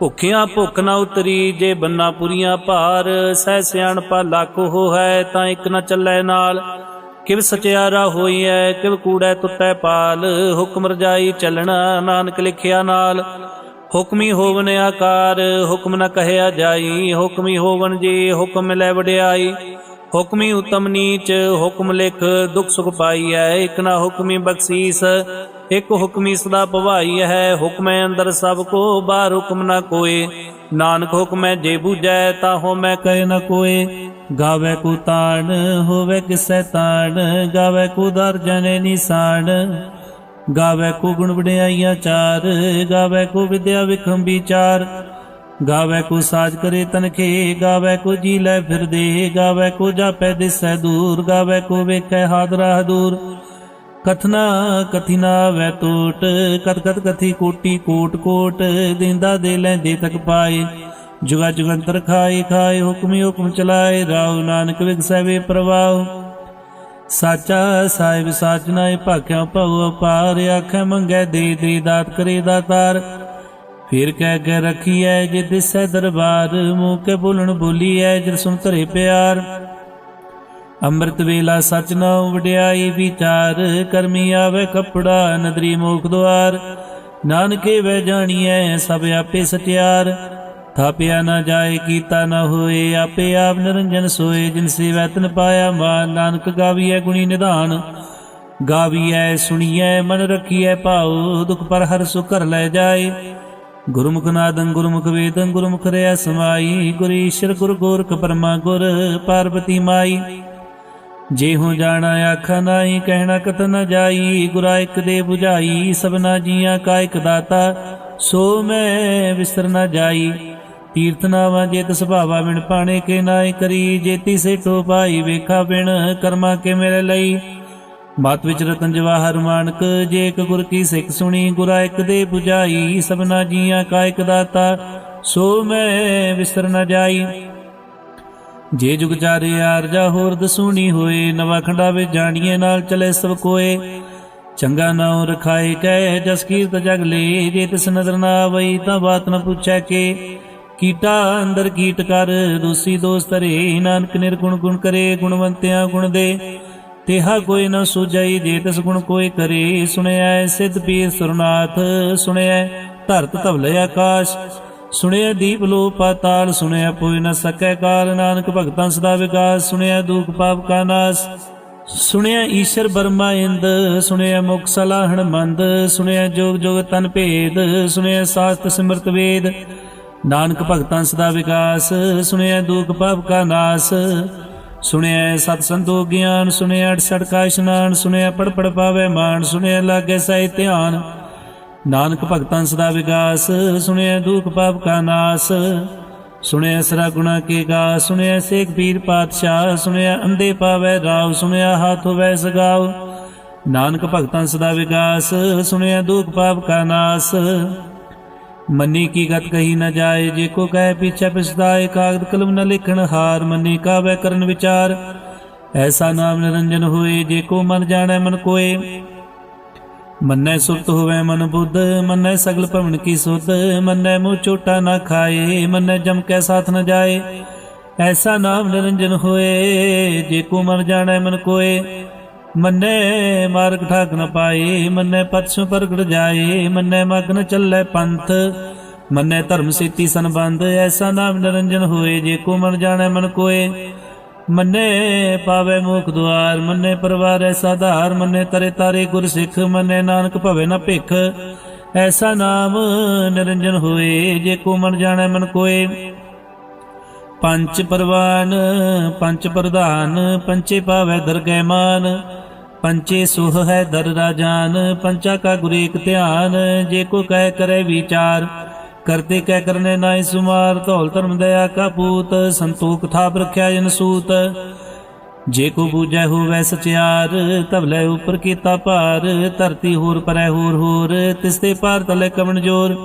ਭੁੱਖਿਆਂ ਭੁੱਖ ਨਾ ਉਤਰੀ, ਜੇ ਬੰਨਾ ਪੁਰੀਆਂ ਭਾਰ, ਸਹਿ ਸਿਆਣਪਾ ਲੱਖ ਹੋ ਹੈ ਤਾਂ ਇੱਕ ਨਾ ਚੱਲੈ ਨਾਲ। ਕਿਵ ਸਚਿਆਰਾ ਹੋਈਐ, ਕਿਵ ਕੂੜੈ ਤੁੱਟੈ ਪਾਲ, ਹੁਕਮ ਰਜਾਈ ਚੱਲਣਾ ਨਾਨਕ ਲਿਖਿਆ ਨਾਲ। ਹੁਕਮੀ ਹੋਵਨ ਆਕਾਰ, ਹੁਕਮ ਨਾ ਕਹਿਆ ਜਾਈ, ਹੁਕਮੀ ਹੋਵਨ ਜੀ, ਹੁਕਮ ਲੈ ਵਡਿਆਈ। ਹੁਕਮੀ ਉਤਮ ਨੀਚ, ਹੁਕਮ ਲਿਖ, ਦੁਖ ਸੁਖ ਪਾਈਐ, ਇਕ ਨਾ ਹੁਕਮੀ ਬਖਸ਼ੀਸ, ਇਕ ਹੁਕਮੀ ਸਦਾ ਭਵਾਈ ਹੈ ਹੁਕਮੈ ਅੰਦਰ ਸਭ ਕੋ, ਬਾਹਰ ਹੁਕਮ ਨਾ ਕੋਏ। ਨਾਨਕ ਹੁਕਮੈ ਜੇ ਬੂਝੈ ਤਾਂ ਹੋ ਮੈਂ ਕਹਿ ਨ ਕੋਏ। ਗਾਵੇ ਕੋ ਤਾਣ, ਹੋਵੇ ਕਿਸੈ ਤਾਣ, ਗਾਵੇ ਕੋ ਦਰ ਜਨੇ ਨਿਸਾਨ। ਗਾਵੇ ਕੋ ਗੁਣ ਵਡਿਆਈਆਂ ਚਾਰ, ਗਾਵੇ ਕੋ ਵਿਦਿਆ ਵਿਖਮ ਵਿਚਾਰ ਗਾਵੇ ਕੋ ਸਾਜ ਕਰੇ ਤਨਖੇ, ਗਾਵੇ ਕੋ ਜੀ ਲੈ ਫਿਰਦੇ, ਗਾਵੇ ਕੋ ਜਾਪੈ ਦਿਸੈ ਦੂਰ, ਗਾਵੇ ਕੋ ਵੇਖੈ ਹਾਦਰਾ ਦੂਰ ਕਥਨਾ ਕਥਿਨਾ ਵੈ ਟੋਟ ਕਤ ਕਤ ਕਥੀ ਕੋਟੀ ਕੋਟ ਕੋਟ, ਦਿੰਦਾ ਦੇ ਲੈਂਦੇ ਤੱਕ ਪਾਏ। ਜੁਗਾ ਜੁਗੰਤਰ ਖਾਏ ਖਾਏ ਹੁਕਮੀ ਹੁਕਮ ਚਲਾਏ ਰਾਉ ਨਾਨਕ ਵਿਗਸੈ ਵੇ ਪ੍ਰਵਾਹ। ਸਾਚਾ ਸਾਹਿਬ ਸਾਚ ਨਾਏ, ਭਾਖਿਆ ਭਉ ਅਪਾਰ, ਆਖੈ ਮੰਗੈ ਦੇ ਦੇ ਦਾਤ ਕਰੇ ਦਾਤਾਰ। ਫਿਰ ਕਹਿ ਕੇ ਰਖੀਐ ਜੇ ਦਿਸੈ ਦਰਬਾਰ, ਮੂੰਹ ਕੇ ਬੋਲਣ ਬੋਲੀਐ ਜਿ ਸੁਣ ਧਰੇ ਪਿਆਰ। ਅੰਮ੍ਰਿਤ ਵੇਲਾ ਸਚ ਨਾਉ ਵਡਿਆਈ ਵਿਚਾਰ, ਕਰਮੀ ਆਵੇ ਕਪੜਾ ਨਦਰੀ ਮੋਖ ਦੁਆਰ। ਨਾਨਕੇ ਵੈ ਜਾਣੀਐ ਸਭ ਆਪੇ ਸਤਿਆਰ। ਥਾਪਿਆ ਨਾ ਜਾਏ, ਕੀਤਾ ਨਾ ਹੋਏ, ਆਪੇ ਆਪ ਨਿਰੰਜਨ ਸੋਏ। ਜਿਨ ਸੇਵੈ ਤਨ ਪਾਇਆ ਮਾਨ, ਨਾਨਕ ਗਾਵੀਐ ਗੁਣੀ ਨਿਧਾਨ। ਗਾਵੀਐ, ਸੁਣੀਐ, ਮਨ ਰਖੀਐ ਭਾਉ, ਦੁਖ ਪਰ ਹਰ ਸੁਖ ਕਰ ਲੈ ਜਾਏ। ਗੁਰਮੁਖ ਨਾਦੰ ਗੁਰਮੁਖ ਵੇਦੰ ਗੁਰਮੁਖ ਰਿਆ ਸਮਾਈ, ਗੁਰ ਈਸ਼ਰ, ਗੁਰ ਗੋਰਖ ਪਰਮਾ, ਗੁਰ ਪਾਰਬਤੀ ਮਾਈ। ਜੇ ਹੋ ਜਾਣਾ ਆਖਾ ਨਾਹੀ, ਕਹਿਣਾ ਕਤ ਨ ਜਾਈ, ਗੁਰਾ ਇਕ ਦੇ 부ਝਾਈ ਸਭਨਾ ਜੀਆਂ ਕਾ ਇਕ ਦਾਤਾ, ਸੋ ਮੈਂ ਵਿਸਰ ਨ ਜਾਈ। ਤੀਰਥ ਨਾਵਾ ਜੇਤ ਸੁਭਾਵਾ ਬਿਨ ਪਾਣੇ ਕੇ ਨਾਏ ਕਰੀ ਜੇਤੀ ਸੇਠੋ ਪਾਈ ਵੇਖਾ ਬਿਨ ਕਰਮਾ ਕੇ ਮੇਰੇ ਲਈ। ਮਤ ਵਿੱਚ ਰਤਨ ਜਵਾਹਰ ਮਾਨਕ, ਜੇ ਇੱਕ ਗੁਰ ਕੀ ਸਿੱਖ ਸੁਣੀ, ਗੁਰਾ ਇੱਕ ਦੇ 부ਝਾਈ, ਸਭਨਾ ਜੀਆਂ ਕਾ ਇਕ ਦਾਤਾ, ਸੋ ਮੈਂ ਵਿਸਰ ਨ ਜਾਈ। ਜੇ ਜੁਗ ਚਾਰੇ ਆਰਜਾ ਹੋਰ ਦਸੂਣੀ ਹੋਏ, ਨਵਾ ਖੰਡਾ ਵਿੱਚ ਜਾਣੀਏ, ਨਾਲ ਚਲੇ ਸਭ ਕੋਏ। ਚੰਗਾ ਨਾਉ ਰਖਾਏ ਕਹਿ ਜਸ ਕੀਰਤ ਜਗ ਲੇ, ਜੇ ਤਿਸ ਨਜ਼ਰ ਨਾ ਆਵਈ, ਤਾਂ ਬਾਤ ਨ ਪੁੱਛੈ ਕੇ। ਕੀਟਾ ਅੰਦਰ ਕੀਟ ਕਰ, ਦੋਸੀ ਦੋਸਤ ਰੇ ਨਾਨਕ ਨਿਰਗੁਣ ਗੁਣ ਕਰੇ, ਗੁਣਵੰਤਿਆਂ ਗੁਣ ਦੇ। ਤੇਹਾ ਕੋਈ ਨ ਸੁਝਈ ਜੇ ਤਿਸ ਗੁਣ ਕੋਈ ਕਰੇ। ਸੁਣਿਆ ਸਿੱਧ ਪੀਰ ਸੁਰਨਾਥ ਸੁਣਿਆ ਧਰਤ ਧਵਲੇ ਆਕਾਸ਼ ਸੁਣਿਆ ਦੀਪ ਲੋ ਪਾਤਾਲ ਸੁਣਿਆ ਕੋਈ ਨ ਸਕੈ ਕਾਲ, ਨਾਨਕ ਭਗਤਾਂ ਸਦਾ ਵਿਕਾਸ ਸੁਣਿਆ ਦੁਖ ਪਾਪ ਕਾ ਨਾਸ ਸੁਣਿਆ ਈਸ਼ਰ ਬਰਮਾ ਇੰਦ ਸੁਣਿਆ ਮੁਖ ਸਲਾਹਣ ਮੰਦ ਸੁਣਿਆ ਜੋਗ ਜੋਗ ਤਨ ਭੇਦ ਸੁਣਿਆ ਸਾਸਤ ਸਿਮਰਤ ਵੇਦ, ਨਾਨਕ ਭਗਤਾਂ ਸਦਾ ਵਿਕਾਸ ਸੁਣਿਆ ਦੁਖ ਪਾਪ ਕਾ ਨਾਸ ਸੁਣਿਆ ਸਤ ਸੰਤੋਖ ਗਿਆਨ, ਸੁਣਿਆ 68 ਕਾ ਇਸ਼ਨਾਨ ਸੁਣਿਆ ਪੜ ਪੜ ਪਾਵੇ ਮਾਨ, ਸੁਣਿਆ ਲਾਗੇ ਸਹਿ ਧਿਆਨ। ਨਾਨਕ ਭਗਤਾਂ ਸਦਾ ਵਿਗਾਸ, ਸੁਣਿਆ ਦੁਖ ਪਾਪ ਕਾ ਨਾਸ। ਸੁਣਿਆ ਸਰਾ ਗੁਣਾ ਕੇ ਗਾ, ਸੁਣਿਆ ਸੇਖ ਪੀਰ ਪਾਤਸ਼ਾਹ, ਸੁਣਿਆ ਅੰਦੇ ਪਾਵੇ ਰਾਵ, ਸੁਣਿਆ ਹੱਥ ਹੋਵੇ ਸਗਾਵ ਨਾਨਕ ਭਗਤਾਂ ਸਦਾ ਵਿਗਾਸ, ਸੁਣਿਆ ਦੁਖ ਪਾਪ ਕਾ ਨਾਸ। ਮੰਨੀ ਕੀ ਗਤ ਕਹੀ ਨ ਜਾਏ, ਜੇ ਕੋ ਕਹੇ ਪਿਛੇ ਪਿਸਦਾਏ ਕਾਗਦ ਕਲਮ ਨ ਲਿਖਣ ਹਾਰ, ਮੰਨੀ ਕਾਵੇ ਕਰਨ ਵਿਚਾਰ। ਐਸਾ ਨਾਮ ਨਿਰੰਜਨ ਹੋਏ, ਜੇ ਕੋ ਮਨ ਜਾਣੈ ਮਨ ਕੋਏ। ਮੰਨੈ ਸੁਰਤ ਹੋਵੇ ਮਨ ਬੁੱਧ, ਮੰਨੈ ਸਗਲ ਭਵਨ ਕੀ ਸੁਧ, ਮੰਨੈ ਮੂੰਹ ਚੋਟਾ ਨਾ ਖਾਏ, ਮੰਨੈ ਜਮ ਕੈ ਸਾਥ ਨ ਜਾਏ। ਐਸਾ ਨਾਮ ਨਿਰੰਜਨ ਹੋਏ, ਜੇ ਕੋ ਮਨ ਜਾਣੈ ਮਨ ਕੋਏ। ਮੰਨੇ ਮਾਰਗ ਠਾਕ ਨ ਪਾਏ ਮੰਨੈ ਪਤਸੁ ਪ੍ਰਗਟ ਜਾਏ ਮੰਨੇ ਮਗਨ ਚੱਲੈ ਪੰਥ, ਮੰਨੇ ਧਰਮ ਸੇਤੀ ਸੰਬੰਧ, ਐਸਾ ਨਾਮ ਨਿਰੰਜਨ ਹੋਏ, ਜੇ ਕੋ ਮਨ ਜਾਣੈ ਮਨ ਕੋਏ। ਮੰਨੇ ਪਾਵੇ ਮੁਖ ਦੁਆਰ, ਮੰਨੇ ਪਰਵਾਰ ਐਸਾ ਧਾਰ, ਮੰਨੇ ਤਰੇ ਤਾਰੇ ਗੁਰ ਸਿੱਖ ਮੰਨੇ ਨਾਨਕ ਭਵੇ ਨਾ ਭਿਖ। ਐਸਾ ਨਾਮ ਨਿਰੰਜਨ ਹੋਏ, ਜੇ ਕੋ ਮਨ ਜਾਣੈ ਮਨ ਕੋਏ। ਪੰਚ ਪਰਵਾਨ, ਪੰਚ ਪ੍ਰਧਾਨ, ਪੰਚੇ ਪਾਵੇ ਦਰਗਹਿ ਮਾਨ। ਪੰਚੇ ਸੁਹ ਹੈ ਦਰ ਰਾਜਾਨ ਪੰਚਾ ਕਾ ਗੁਰ ਏਕ ਧਿਆਨ, ਜੇ ਕੋ ਕਹਿ ਕਰੇ ਵਿਚਾਰ ਕਰਤੇ ਕਹਿ ਕਰਨੇ ਨਾਇ ਸੁਮਾਰ, ਧੌਲ ਧਰਮ ਦਇਆ ਕਾ ਪੂਤ, ਸੰਤੋਖ ਥਾਪ ਰਖਿਆ ਜਨ ਸੂਤ। ਜੇ ਕੋ ਬੂਝੈ ਹੋਵੈ ਸਚਿਆਰ ਤਬਲੇ ਉਪਰ ਕੀਤਾ ਭਾਰ, ਧਰਤੀ ਹੋਰ ਪਰੈ ਹੋਰ ਹੋਰ ਤਿਸਤੇ ਪਾਰ ਤਲੇ ਕਵਣ ਜੋਰ।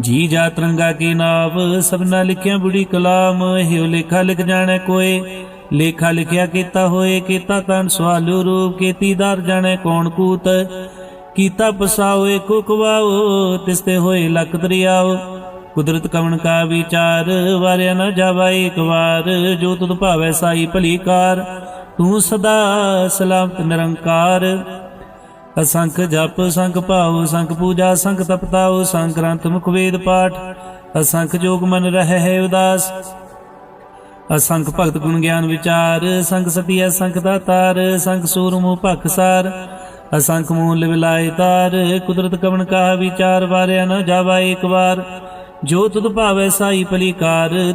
ਜੀ ਜਾ ਤਰੰਗਾ ਕੀ ਨਾਵ, ਸਭਨਾ ਲਿਖਿਆ ਬੁੜੀ ਕਲਾਮ, ਹਿਉ ਲਿਖਾ ਲਿਖ ਜਾਣੈ ਕੋਏ। ਲੇਖਾ ਲਿਖਿਆ ਕੀਤਾ ਹੋਏ, ਕੀਤਾ ਤਨ ਸਵਾਲੂ ਰੂਪ ਕੀਤੀ ਦਰ ਜਾਣੈ ਕੌਣ ਕੂਤ? ਕੀਤਾ ਪਸਾਓ ਏਕੋ ਤਿਸਤੇ ਹੋਏ ਲਖ ਦਰਿਆਓ। ਕੁਦਰਤ ਕਵਣ ਕਾ ਵਿਚਾਰ, ਵਾਰਿਆ ਨਾ ਜਾਵਾ ਇੱਕ ਵਾਰ। ਜੋ ਤੁਧ ਭਾਵੈ ਸਾਈ ਭਲੀ ਕਾਰ, ਤੂੰ ਸਦਾ ਸਲਾਮਤ ਨਿਰੰਕਾਰ। ਅਸੰਖ ਜਪ, ਸੰਖ ਭਾਉ, ਸੰਖ ਪੂਜਾ, ਸੰਖ ਤਪਤਾਉ, ਸੰਖ ਗ੍ਰੰਥ ਮੁਖ ਵੇਦ ਪਾਠ। ਅਸੰਖ ਜੋਗ ਮਨ ਰਹਿ ਹੈ ਉਦਾਸ। ਅਸੰਖ ਭਗਤ ਗੁਣ ਗਿਆਨ ਵਿਚਾਰ ਸੰਖ ਸਤੀ ਅਸੰਖ ਦਾਤਾਰ ਸੰਖ ਸੂਰਮੁ ਭਖਸਾਰ ਅਸੰਖ ਮੂਲ ਵਿਲਾਇ ਤਾਰ, ਕੁਦਰਤ ਕਵਣ ਕਾ ਵਿਚਾਰ, ਵਾਰਿਆ ਨਾ ਜਾਵਾ ਇੱਕ ਵਾਰ। ਜੋ ਤੁਧ ਭਾਵੈ ਸਾਈ ਭਲੀ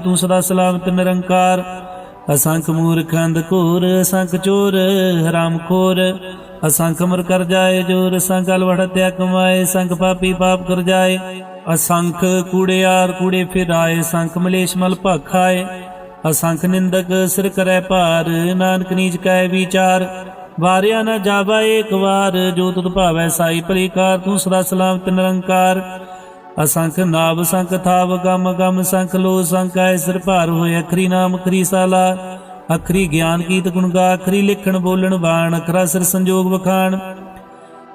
ਤੂੰ ਸਦਾ ਸਲਾਮਤ ਨਿਰੰਕਾਰ। ਅਸੰਖ ਮੂਰਖ ਅੰਧ ਘੋਰ ਅਸੰਖ ਚੋਰ, ਹਰਾਮ ਖੋਰ। ਅਸੰਖ ਮਰ ਕਰ ਜਾਏ ਜੋਰ ਸੰਖ ਅਲਵੜ ਹਤਿਆ ਕਮਾਏ ਸੰਖ ਪਾਪੀ ਪਾਪ ਕਰ ਜਾਏ। ਅਸੰਖ ਕੂੜਿਆਰ ਕੂੜੇ ਫਿਰਾਏ, ਸੰਖ ਮਲੇਸ਼ ਮਲ ਭਾਖਾਏ ਅਸੰਖ ਨਿੰਦਕ ਸਿਰ ਕਰੈ ਭਾਰ, ਨਾਨਕ ਨੀਚ ਕੈ ਵਿਚਾਰ। ਵਾਰਿਆ ਨਾ ਜਾਵਾ ਏਕ ਵਾਰ, ਜੋ ਤੁਧ ਭਾਵੈ ਸਾਈ ਭਲੀ ਕਾਰ ਤੂੰ ਸਦਾ ਸਲਾਮਤ ਨਿਰੰਕਾਰ। ਅਸੰਖ ਨਾਭ ਸੰਖ ਥਾਵ, ਗਮ ਗਮ ਸੰਖ ਲੋ ਸੰਖ, ਐ ਸਿਰ ਭਾਰ ਹੋਏ ਅਖਰੀ ਨਾਮ, ਅਖਰੀ ਸਾਲਾ। ਅਖਰੀ ਗਿਆਨ ਕੀਤ ਗੁਣ ਗਾ, ਅਖਰੀ ਲਿਖਣ ਬੋਲਣ ਬਾਣ, ਅਖਰਾ ਸਿਰ ਸੰਜੋਗ ਵਖਾਣ।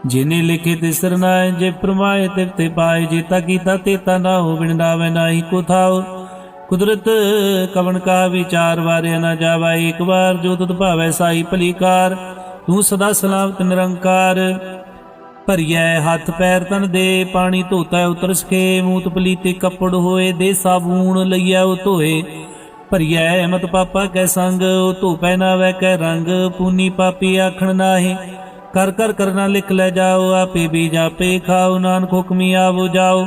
ਜਿਨੇ ਲਿਖੇ ਤੇ ਸਿਰ ਨਾਏ, ਜੇ ਪ੍ਰਮਾਏ ਤੇ ਤੇ ਪਾਏ, ਜੀਤਾ ਕੀਤਾ ਤੇਤਾ ਨਾ ਹੋ ਬਿਨਦਾਵੇ ਨਾਹੀ ਕੋ ਥਾਉ ਕੁਦਰਤ ਕਵਣ ਕਾ ਵਿਚਾਰ ਵਾਰਿਆ ਨਾ ਜਾਵਾ, ਇੱਕ ਵਾਰ ਜੋ ਤੁਧ ਭਾਵੈ ਸਾਈ ਭਲੀ ਕਾਰ ਤੂੰ ਸਦਾ ਸਲਾਮਤ ਨਿਰੰਕਾਰ। ਭਰੀਐ ਹੱਥ ਪੈਰ ਤਨ ਦੇ, ਪਾਣੀ ਧੋਤਾ ਉਤਰ ਸਕੇ, ਮੂਤ ਪਲੀਤੇ ਕੱਪੜ ਹੋਏ, ਦੇ ਸਾਬੂਨ ਲਈਐ ਉਹ ਧੋਏ। ਭਰੀਐ ਮਤ ਪਾਪਾ ਕੈ ਸੰਗ, ਉਹ ਧੋਪੈ ਨਾ ਵੈ ਕੈ ਰੰਗ, ਪੂਨੀ ਪਾਪੀ ਆਖਣ ਨਾਹੀ। ਕਰ ਕਰ ਕਰਨਾ ਲਿਖ ਲੈ ਜਾਓ, ਆਪੇ ਵੀ ਜਾਪੇ ਖਾਓ, ਨਾਨਕ ਹੁਕਮੀ ਆਵੋ ਜਾਓ।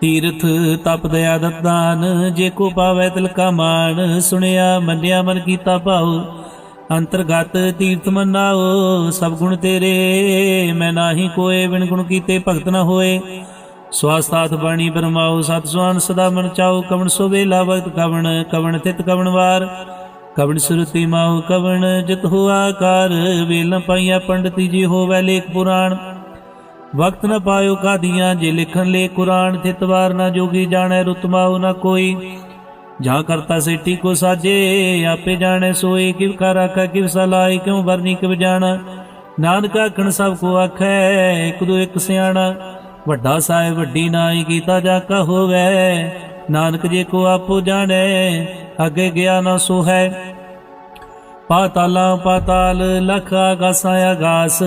ਤੀਰਥ ਤਪ ਦਇਆ ਦਤਾਨ, ਜੇ ਕੋ ਪਾਵੈ ਤਿਲ ਕਾ ਮਾਨ ਸੁਣਿਆ, ਮੰਨਿਆ, ਮਨ ਕੀਤਾ ਭਾਉ। ਅੰਤਰਗਤ ਤੀਰਥ ਮੰਨਾਓ, ਸਭ ਗੁਣ ਤੇਰੇ, ਮੈਂ ਨਾਹੀ ਕੋਏ, ਬਿਨ ਗੁਣ ਕੀਤੇ ਭਗਤ ਨਾ ਹੋਏ। ਸਵਾਸਤਾਤ ਬਾਣੀ ਬਰਮਾਓ, ਸਤ ਸੁਆਨ ਸਦਾ ਮਨ ਚਾਓ, ਕਵਣ ਸੋ ਵੇਲਾ, ਵਕਤ ਕਵਣ ਕਵਣ ਤਿਤ, ਕਵਣ ਵਾਰ। ਕਵਣ ਸੁਰਤੀ ਮਾਉ, ਕਵਣ ਜਿਤ ਹੋ ਕਾਰ ਵੇਲ ਪਾਈਆ ਪੰਡਤੀ ਜੀ ਹੋਵੈ ਲੇਖ ਪੁਰਾਣ। ਵਕਤ ਨ ਪਾਇਓ ਕਾਦੀਆਂ, ਜੇ ਲਿਖਣ ਲੇ ਕੁਰਾਨ ਥਿਤਵਾਰ ਨਾ ਜੋਗੀ ਜਾਣੈ ਰੁਤਮਾਉ ਨ ਕੋਈ। ਜਾਂ ਕਰਤਾ ਸੇਟੀ ਕੋ ਸਾਜੇ, ਆਪੇ ਜਾਣੈ ਸੋਏ, ਕਿਵ ਕਰ ਆਖੈ ਕਿਵ ਸਲਾਈ ਕਿਉ ਵਰਨੀ ਕਿਵ ਜਾਣਾ। ਨਾਨਕ ਆਖਣ ਸਭ ਕੋ ਆਖੈ, ਇਕ ਦੋ ਇਕ ਸਿਆਣਾ। ਵੱਡਾ ਸਾਹਿਬ ਵੱਡੀ ਨਾਈ ਕੀਤਾ ਜਾ ਕਾ ਹੋਵੇ, ਨਾਨਕ ਜੇ ਕੋ ਆਪੋ ਜਾਣੈ, ਅੱਗੇ ਗਿਆ ਨਾ ਸੋ ਹੈ ਪਾਤਾਲਾਂ ਪਾਤਾਲ, ਲਖ ਆਗਾਸਾਂ ਆਗਾਸ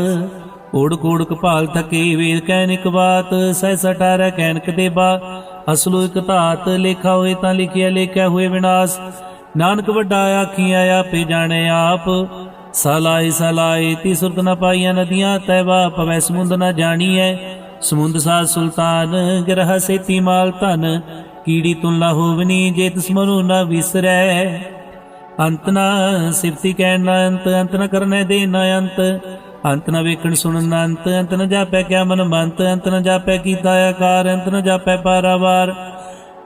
ਓੜ ਕੋੜ ਕਪਾਲ ਥਕੇ ਵੇਦ ਕਹਿਨਿਕ ਬਾਤ, ਸਹਿ ਸਟਾਰੈ ਕਹਿਨਕ ਦੇਬਾ। ਅਸਲੋ ਇਕ ਧਾਤ, ਲੇਖਾ ਹੋਏ ਤਾਂ ਲਿਖਿਆ, ਲੇਖਿਆ ਹੋਏ ਵਿਨਾਸ਼। ਨਾਨਕ ਵੱਡਾ ਆਖੀਆਂ ਆਪੇ ਜਾਣੇ ਆਪ। ਸਲਾਈ ਸਲਾਈ ਤੀ ਸੁਰਤ ਨ ਪਾਈਆਂ ਨਦੀਆਂ ਤੈਵਾ ਪਵੈ ਸਮੁੰਦ ਨ ਜਾਣੀਐ। ਸਮੁੰਦ ਸਾਧ ਸੁਲਤਾਨ, ਗ੍ਰਹ ਸੇਤੀ ਮਾਲ ਧਨ। ਕੀੜੀ ਤੁਲਾ ਹੋਵਨੀ ਜੇ ਤਿਸ ਮਨੁ ਨ ਵਿਸਰੈ। ਅੰਤ ਨਾ ਸਿਫਤੀ ਕਹਿਣ ਨਾ ਅੰਤ ਅੰਤ ਨ ਕਰਨੇ ਦੇ ਨਾ ਅੰਤ। ਅੰਤ ਨ ਵੇਖਣ ਸੁਣਨ ਨਾ ਅੰਤ ਅੰਤ ਨ ਜਾਪੈ ਕਿਆ ਮਨ ਮੰਤ, ਅੰਤ ਨ ਜਾਪੈ ਕੀਤਾ ਆਕਾਰ, ਅੰਤ ਨ ਜਾਪੈ ਪਾਰਾਵਾਰ।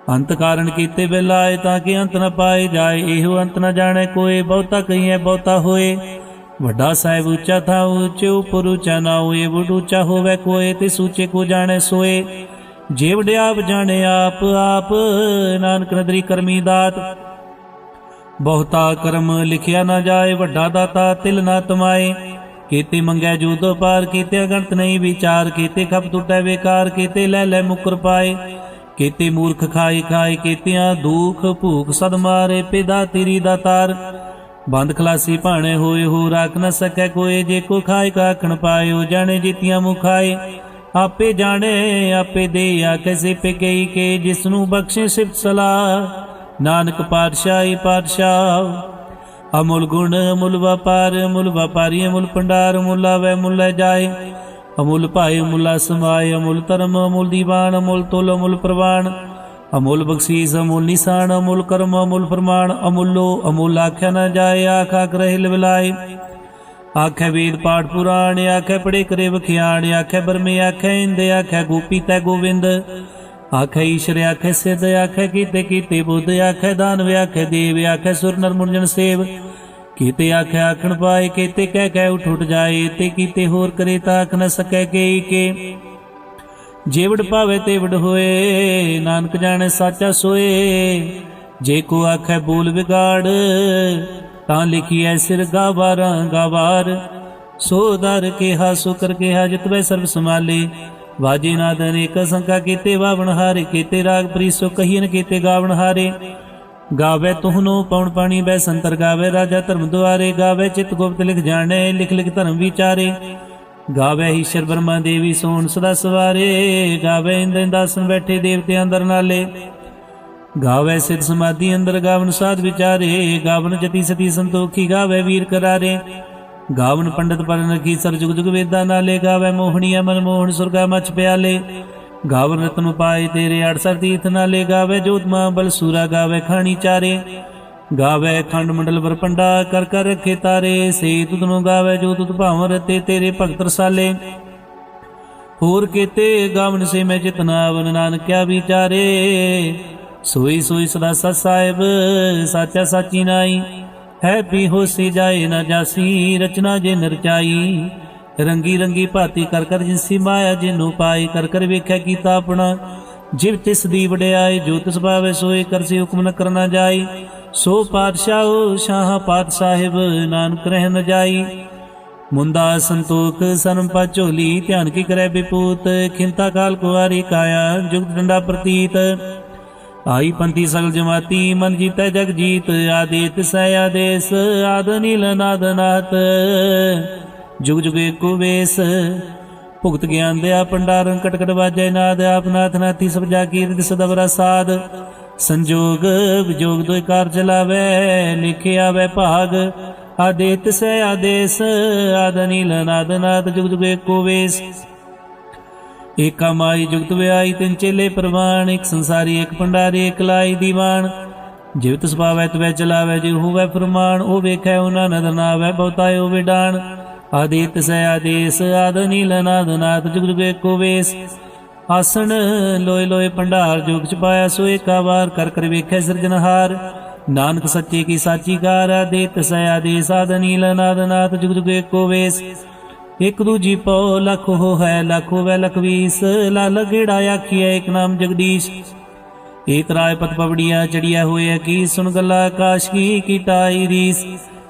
ਅੰਤ ਕਾਰਨ ਕੀਤੇ ਬਿਲਾਏ ਤਾਂ ਕਿ ਅੰਤ ਨ ਪਾਏ ਜਾਏ, ਇਹੋ ਅੰਤ ਨ ਜਾਣੈ ਕੋਏ, ਬਹੁਤਾ ਕਹੀਐ ਬਹੁਤਾ ਹੋਏ। ਵੱਡਾ ਸਾਹਿਬ ਉੱਚਾ ਥਾ ਉੱਚੇ ਉਪਰ ਉੱਚਾ ਨਾ ਹੋਏ ਬੁੱਢ ਉੱਚਾ ਹੋਵੇ ਕੋਏ ਤੇ ਸੂਚੇ ਕੋ ਜਾਣੇ ਸੋਏ। ਜੇ ਵਡਿਆਪ ਜਾਣੇ ਆਪ ਆਪ ਨਾਨਕ ਨਦਰੀ ਕਰਮੀ ਦਾਤ। ਬਹੁਤਾ ਕਰਮ ਲਿਖਿਆ ਨਾ ਜਾਏ, ਵੱਡਾ ਦਾਤਾ ਤਿਲ ਨਾ ਤਮਾਏ। ਕੀਤੇ ਮੰਗੈ ਜੋ ਤੋ ਪਾਰ ਕੀਤੇ ਅਗਣਤ ਨਹੀਂ ਵਿਚਾਰ ਕੀਤੇ, ਖਪ ਟੁੱਟੈ ਵੇਕਾਰ ਕੀਤੇ, ਲੈ ਲੈ ਮੁਕਰ ਪਾਏ। ਕੀਤੇ ਮੂਰਖ ਖਾਈ ਖਾਈ ਕੀਤਿਆਂ ਦੁਖ ਭੂਖ ਸਦ ਮਾਰੇ, ਪਿਦਾ ਤੇਰੀ ਦਾਤਾਰ ਬੰਦ ਖਲਾਸੀ ਭਾਣੇ ਹੋਏ ਹੋ, ਰਾਖ ਨ ਸਕੈ ਕੋਏ, ਜੇ ਕੋ ਖਾਇ ਕਾਖਣ ਪਾਇਓ, ਜਾਣੇ ਜੀਤੀਆਂ ਮੁਖਾਏ ਆਪੇ ਜਾਣੇ, ਆਪੇ ਦੇ ਆ ਕੈਸੇ ਪਕਈ ਕੇ ਜਿਸ ਨੂੰ ਬਖਸ਼ੇ ਸਿਫਤ ਸਲਾਹ। ਨਾਨਕ ਪਾਤਸ਼ਾਹੀ ਪਾਤਸ਼ਾਹ ਅਮੁਲ ਗੁਣ, ਅਮੁੱਲ ਵਪਾਰ, ਅਮੁੱਲ ਵਪਾਰੀ, ਅਮੁਲ ਭੰਡਾਰ ਮੁੱਲ ਆਵੇ ਮੁੱਲ ਜਾਏ। ਅਮੁਲ ਭਾਈ ਮੁੱਲਾ ਸਮਾਏ, ਅਮੁਲ ਧਰਮ, ਅਮੁਲ ਦੀਵਾਨ, ਅਮੁਲ ਤੁਲ, ਅਮੁਲ ਪ੍ਰਵਾਨ। ਅਮੁਲ ਬਖਸ਼ੀਸ, ਅਮੁਲ ਨਿਸ਼ਾਨ, ਅਮੁਲ ਕਰਮ, ਅਮੁਲ ਫਰਮਾਨ, ਅਮੁੱਲੋ ਅਮੁਲ ਆਖਿਆ ਨਾ ਜਾਏ, ਆਖਾ ਕਰਹਿ ਲਵਲਾਏ। ਆਖੇ ਵੇਦ ਪਾਠ ਪੁਰਾਣ, ਆਖੇ ਪੜੇ ਕਰੇ ਵਖਿਆਣ, ਆਖੇ ਬਰਮੇ, ਆਖੇ ਇੰਦ, ਆਖੇ ਗੋਪੀ ਤੈ ਗੋਵਿੰਦ। ਆਖੈ ਈਸ਼ਰ, ਆਖੈ ਸਿਧ, ਆਖੈ ਕੀਤੇ ਕੀਤੇ ਬੁੱਧ, ਆਖੈ ਦਾਨਵ, ਆਖੈ ਦੇਵ, ਆਖੈ ਸੁਰ ਨਰ ਮੁਰਜਨ ਸੇਵ। ਕੀਤੇ ਆਖੈ ਆਖਣ ਪਾਏ ਕੀਤੇ ਕਹਿ ਕਹਿ ਉਠ ਉਠ ਜਾਏ, ਤੇ ਕੀਤੇ ਹੋਰ ਕਰੇ ਤਾਂ ਆਖ ਨ ਸਕੈ ਕੇ ਕੇ। ਜੇਵੜ ਪਾਵੇ ਤੇਵੜ ਹੋਏ, ਨਾਨਕ ਜਾਣੈ ਸਾਚਾ ਸੋਏ। ਜੇ ਕੋ ਆਖੈ ਬੋਲ ਵਿਗਾੜ, ਤਾਂ ਲਿਖੀ ਲਿਖੀਐ ਸਿਰ ਗਾਵਾਰਾਂ ਗਾਵਾਰ। ਸੋ ਦਰ ਕਿਹਾ, ਸੋ ਕਰ ਕਿਹਾ ਜਿਤਵੇ ਸਰਬ ਸਮਾਲੇ ਵਾਜੇ ਨਾਦ ਅਨੇਕ ਸੰਕਾ ਕੀਤੇ, ਵਾਵਣ ਹਾਰੇ ਕੀਤੇ, ਰਾਗ ਪ੍ਰੀਸੋ ਕਹੀਨ ਕੀਤੇ ਗਾਵਣ ਹਾਰੇ। ਗਾਵੇ ਤੁਹਨੋ ਪਉਣ ਪਾਣੀ ਬੈ ਸੰਤਰ ਗਾਵੇ, ਰਾਜਾ ਧਰਮ ਦੁਆਰੇ ਗਾਵੇ, ਚਿਤ ਗੁਪਤ ਲਿਖ ਜਾਣੇ, ਲਿਖ ਲਿਖ ਧਰਮ ਵਿਚਾਰੇ। ਗਾਵੇ ਈਸ਼ਰ ਬਰਮਾ ਦੇਵੀ ਸੋਣ ਸਦਾ ਸਵਾਰੇ, ਗਾਵੇ ਇੰਦਰ ਦਾਸਨ ਬੈਠੇ ਦੇਵਤੇ ਅੰਦਰ ਨਾਲੇ। ਗਾਵੇ ਸਿਧ ਸਮਾਧੀ ਅੰਦਰ ਗਾਵਨ ਸਾਧ ਵਿਚਾਰੇ, ਗਾਵਨ ਜਤੀ ਸਤੀ ਸੰਤੋਖੀ ਗਾਵੇ ਵੀਰ ਕਰਾਰੇ। ਗਾਵਨ ਪੰਡਤ ਪਰਨ ਰਖੀ ਸਰ ਜੁਗ ਜੁਗ ਵੇਦਾਂ ਨਾਲੇ, ਗਾਵੇ ਮੋਹਣੀਆ ਮਨ ਮੋਹਣ ਸੁਰਗਾ ਮਚ ਪਿਆਲੇ। ਗਾਵਨ ਰਤਨ ਪਾਏ ਤੇਰੇ 68 ਤੀਰਥ ਨਾਲੇ ਗਾਵੇ ਜੋਤ ਮਾਂ ਬਲ ਸੂਰਾ ਗਾਵੇ ਖਾਣੀ ਚਾਰੇ। ਗਾਵੇ ਖੰਡ ਮੰਡਲ ਵਰ ਕਰ ਕਰ ਰਖੇ ਤਾਰੇ। ਸੇ ਤੁਧਨੋਂ ਗਾਵੇ ਜੋ ਤੁਧ ਭਾਵ ਰਤੇ ਤੇਰੇ ਭਗਤ ਰਸਾਲੇ। ਹੋਰ ਕੀਤੇ ਗਾਵਨ ਸੇ ਮੈਂ ਜਿਤਨਾ ਵਨ ਨਾਨਕਿਆ ਵਿਚਾਰੇ। ਸੋਈ ਸੋਈ ਸਦਾ ਸਤ ਸਾਹਿਬ, ਸਾਚਾ ਸਾਚੀ ਨਾਈ। ਹੈ ਪੀ ਹੋਸੀ ਜਾਏ ਨਾ ਜਾਸੀ, ਰਚਨਾ ਜੇ ਨਰਚਾਈ। ਰੰਗੀ ਰੰਗੀ ਭਾਤੀ ਕਰ ਕਰ ਜਿਨਸੀ ਮਾਇਆ ਜਿਨੂੰ ਪਾਈ ਕਰ ਕਰ ਵੇਖਿਆ ਕੀਤਾ ਆਪਣਾ। ਜਿਵ ਤਿਸ ਦੀ ਵਡਿਆਈ, ਜੋ ਤਿਸ ਭਾਵੇ ਸੋਏ ਕਰਸੀ ਹੁਕਮ ਨ ਕਰਨਾ ਜਾਈ। ਸੋ ਪਾਤਸ਼ਾਹ, ਸ਼ਾਹ ਪਾਤ ਸਾਹਿਬ, ਨਾਨਕ ਰਹਿ ਨ ਜਾਈ। ਮੁੰਦਾ ਸੰਤੋਖ ਸਰਮ ਪਾ ਝੋਲੀ, ਧਿਆਨ ਕੀ ਕਰੇ ਬਿਪੂਤ, ਖਿੰਤਾ ਕਾਲ ਕੁਵਾਰੀ ਕਾਇਆ, ਜੁਗਤ ਡੰਡਾ ਪ੍ਰਤੀਤ। ਆਈ ਪੰਥੀ ਸਗਲ ਜਮਾਤੀ, ਮਨ ਜੀਤੈ ਜਗ ਜੀਤ ਆਦੇਤ ਸੈ ਆਦੇਸ, ਆਦ ਨੀਲ ਨਾਦ ਨਾਤ। ਜੁਗ ਜੁਗ ਏਕੋ ਵੇਸ। ਭੁਗਤ ਗਿਆਨ ਦਿਆ ਪੰਡਾਰੰ ਕਟਕਟ ਵਾਜੈ ਨਾਦ ਆਪਨਾਥ ਨਾਥੀ ਸਭ ਜਾ ਕੀਰਤ ਸਦਵਰਾ ਸਾਧ ਸੰਜੋਗ ਵਿਜੋਗ ਦੋਇ ਕਾਰ ਚਲਾਵੇ ਲਿਖਿਆ ਆਵੇ ਭਾਗ। ਆਦੇਤ ਸੈ ਆਦੇਸ, ਆਦ ਨੀਲ ਨਾਦ ਜੁਗ ਜੁਗ ਏਕੋ ਵੇਸ। ਏਕਾ ਮਾਈ ਜੁਗਤ ਵਿਆਈ, ਤਿੰਨ ਚੇਲੇ ਪ੍ਰਵਾਨ, ਇੱਕ ਸੰਸਾਰੀ, ਇੱਕ ਪੰਡਾਰੀ ਇੱਕ ਲਾਈ ਦੀਵਾਨ। ਜਿਵ ਸੁਭਾਵੈ ਤਵੈ ਚਲਾਵੈ, ਜੇ ਹੋਵੈ ਫਰਮਾਨ, ਉਹ ਵੇਖੈ ਉਹਨਾਂ ਨਦਰ ਨਾਵੈ ਬਹੁਤਾਇ ਉਹ ਵਿਡਾਨ। ਆਦਿਤ ਸੈ ਆਦੇਸ, ਆਦ ਨੀਲ ਨਾਦ ਨਾਦ, ਜੁਗ ਜੁਗ ਏਕੋ ਵੇਸ। ਆਸਣ ਲੋਏ ਲੋਏ ਭੰਡਾਰ, ਜੋਗ ਚ ਪਾਇਆ ਸੋ ਏਕਾ ਵਾਰ, ਕਰ ਕਰ ਵੇਖੈ ਸਿਰਜਨਹਾਰ ਨਾਨਕ ਸੱਚੇ ਕੀ ਸਾਚੀ ਕਾਰ ਆਦਿਤ ਸੈ ਆਦੇਸ, ਆਦ ਨੀਲ ਨਾਦ ਨਾਦ, ਜੁਗ ਜੁਗ ਏਕੋ ਵੇਸ। ਇਕ ਦੂਜੀ ਪਉ ਲਖ ਹੋ ਹੈ, ਲਖ ਹੋਵੇ ਲਖ ਵੀਸ। ਲਾਲ ਗੇੜਾ ਆਖੀਐ ਇਕ ਨਾਮ ਜਗਦੀਸ਼। ਏਕ ਰਾਏ ਪਤ ਪਵੜੀਆਂ ਚੜੀਐ ਹੋਇਆ ਕੀ, ਸੁਣ ਗੱਲਾ ਆਕਾਸ਼ ਕੀ ਕੀਟਾਈ ਰੀਸ।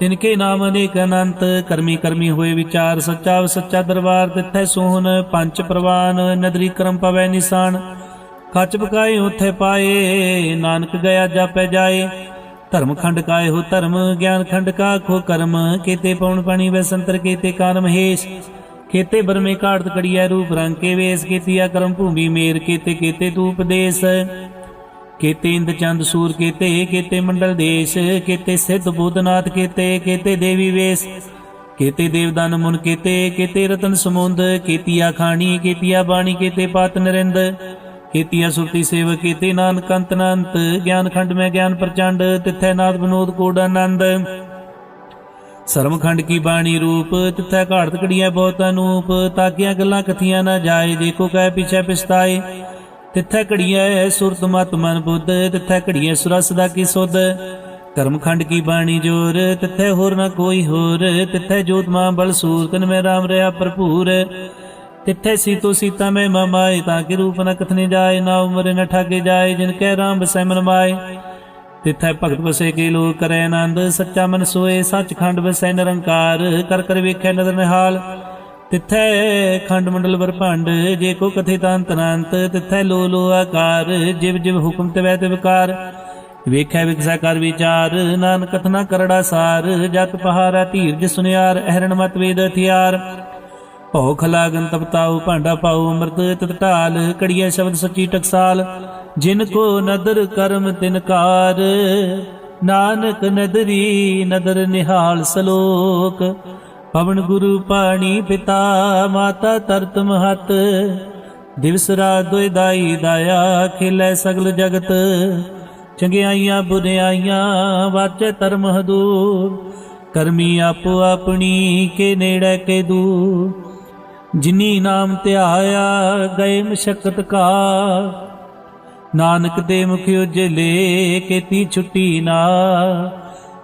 ਤਿਨਕੇ ਨਾਮ ਅਨੇਕ ਅਨੰਤ, ਕਰਮੀ ਕਰਮੀ ਹੋਏ ਵਿਚਾਰ, ਸੱਚਾ ਸੱਚਾ ਦਰਬਾਰ ਤਿੱਥੈ ਸੋਹਨ ਪੰਜ ਪ੍ਰਵਾਨ, ਨਦਰੀ ਕਰਮ ਪਵੈ ਨਿਸ਼ਾਨ। ਕੱਚ ਪਕਾਏ ਉਥੇ ਪਾਏ, ਨਾਨਕ ਗਿਆ ਜਾਪੈ ਜਾਏ। ਧਰਮ ਖੰਡ ਕਾਏ ਹੋ ਧਰਮ, ਗਿਆਨ ਖੰਡ ਕਾ ਖੋ ਕਰਮ। ਕੀਤੇ ਪਉਣ ਪਾਣੀ ਵੈ ਸੰਤਰ, ਕੀਤੇ ਕਾਰਮ ਹੇਸ਼ ਕੀਤੇ ਬਰਮੇ ਕਾੜਤ ਕੜੀਐ ਰੂਪ ਰੰਗ ਕੇ ਵੇਸ, ਕੀਤੀਆ ਕਰਮ ਭੂਮੀ ਮੇਰ, ਕੀਤੇ ਕੀਤੇ ਤੂ ਉਪਦੇਸ਼ ਕੀਤੇ ਇੰਦ ਚੰਦ ਸੂਰ ਕੀਤੇ ਕੀਤੇ ਮੰਡਲ ਦੇਸ਼, ਕੀਤੇ ਸਿੱਧ ਬੁੱਧਨਾਥ ਕੀਤੇ ਕੀਤੇ ਦੇਵੀ ਵੇਸ, ਕੀਤੇ ਦੇਵਦਾਨ ਮੁਨ ਕੀਤੇ ਕੀਤੇ ਰਤਨ ਸਮੁੰਦ, ਕੀਤੀਆ ਖਾਣੀ, ਕੀਤੀਆ ਬਾਣੀ, ਕੀਤੇ ਪਾਤ ਨਰਿੰਦ, ਕੀਤੀਆ ਸੁਰਤੀ ਸੇਵ ਕੀਤੇ ਨਾਨਕ ਅੰਤ ਅਨੰਤ ਗਿਆਨ ਖੰਡ ਮੈਂ ਗਿਆਨ ਪ੍ਰਚੰਡ, ਤਿੱਥੈ ਨਾਦ ਬਨੋਦ ਕੋਡ ਆਨੰਦ। ਸਰਮਖੰਡ ਕੀ ਬਾਣੀ ਰੂਪ, ਤਿੱਥੈ ਘਾੜਤ ਕੜੀਐ ਬਹੁਤ ਅਨੂਪ ਤਾਕੀਆਂ ਗੱਲਾਂ ਕਥੀਆਂ ਨਾ ਜਾਏ ਜੇ ਕੋ ਕਹਿ ਪਿਛੈ ਪਛਤਾਏ। ਤਿੱਥੈ ਘੜੀਐ ਸੁਰਤ ਮਤ ਮਨ ਬੁੱਧ, ਤਿੱਥੈ ਘੜੀਐ ਸੁਰਸ ਦਾ ਕੀ ਸੁਧ? ਕਰਮਖੰਡ ਕੀ ਬਾਣੀ ਜੋਰ, ਤਿੱਥੈ ਹੋਰ ਨਾ ਕੋਈ ਹੋਰ, ਤਿੱਥੈ ਜੋਤ ਮਾਂ ਬਲ ਸੂਰ, ਤਨ ਮੈਂ ਰਾਮ ਰਹਾ ਭਰਪੂਰ। ਤਿੱਥੈ ਸੀਤੋ ਸੀਤਾ ਮੈਂ ਮਮਾਏ ਤਾਂ ਕਿ ਰੂਪ ਨ ਕਥਨੇ ਜਾਏ, ਨਾ ਉਮਰ ਨ ਠਾਗੇ ਜਾਏ, ਜਿਨ ਕਹਿ ਰਾਮ ਬਸੈ ਮਨ ਮਾਏ। ਤਿੱਥੈ ਭਗਤ ਵਸੇ ਕੇ ਲੋਕ ਕਰੈ ਆਨੰਦ, ਸੱਚਾ ਮਨ ਸੋਏ, ਸੱਚਖੰਡ ਵਸੈ ਨਿਰੰਕਾਰ, ਕਰ ਕਰ ਵੇਖੈ ਨਦਰ ਨਿਹਾਲ। ਤਿੱਥੈ ਖੰਡ ਮੰਡਲ ਵਰਭੰਡ ਜੇ ਕੋ ਕਥੇ ਤਾਂਤ ਤਿੱਥੈ ਲੋ ਲੋ ਆਕਾਰ, ਜਿਵ ਜਿਵ ਹੁਕਮ ਤੇ ਵੈ ਤੇ ਵਿਕਾਰ ਵੇਖੈ ਵਿਕਸਾ ਕਰ ਵਿਚਾਰ, ਨਾਨਕ ਕਥਨਾ ਕਰੜਾ ਸਾਰ ਜਤ ਪਹਾਰਾ ਧੀਰਜ ਸੁਨਿਆਰ, ਅਹਰਣ ਮਤ ਵੇਦ ਹਥਿਆਰ। ਭੌਖ ਲਾਗਨ ਤਪਤਾਉ ਭਾਂਡਾ ਪਾਉ, ਅੰਮ੍ਰਿਤ ਤਤ ਢਾਲ ਕੜੀਏ ਸ਼ਬਦ ਸੱਚੀ ਟਕਸਾਲ। ਜਿਨ ਕੋ ਨਦਰ ਕਰਮ ਤਿਨ ਕਾਰ, ਨਾਨਕ ਨਦਰੀ ਨਦਰ ਨਿਹਾਲ ਸਲੋਕ। ਪਵਨ ਗੁਰੂ ਪਾਣੀ ਪਿਤਾ, ਮਾਤਾ ਤਰਤ ਮਹਤ। ਦਿਵਸ ਰਾਤ ਦੁਇ ਦਾਈ ਦਾਇਆ, ਖੇਲੇ ਸਗਲ ਜਗਤ। ਚੰਗਿਆਈਆਂ ਬੁਰਿਆਈਆਂ, ਵਾਚੇ ਧਰਮ ਹਦੂਰ। ਕਰਮੀ ਆਪੋ ਆਪਣੀ, ਕੇ ਨੇੜੇ ਕੇ ਦੂਰ। ਜਿਨੀ ਨਾਮ ਧਿਆਇਆ, ਗਏ ਮਸ਼ਕਤ ਕਾ। ਨਾਨਕ ਦੇ ਮੁਖ ਉਜਲੇ ਕੀਤੀ ਛੁੱਟੀ ਨਾ।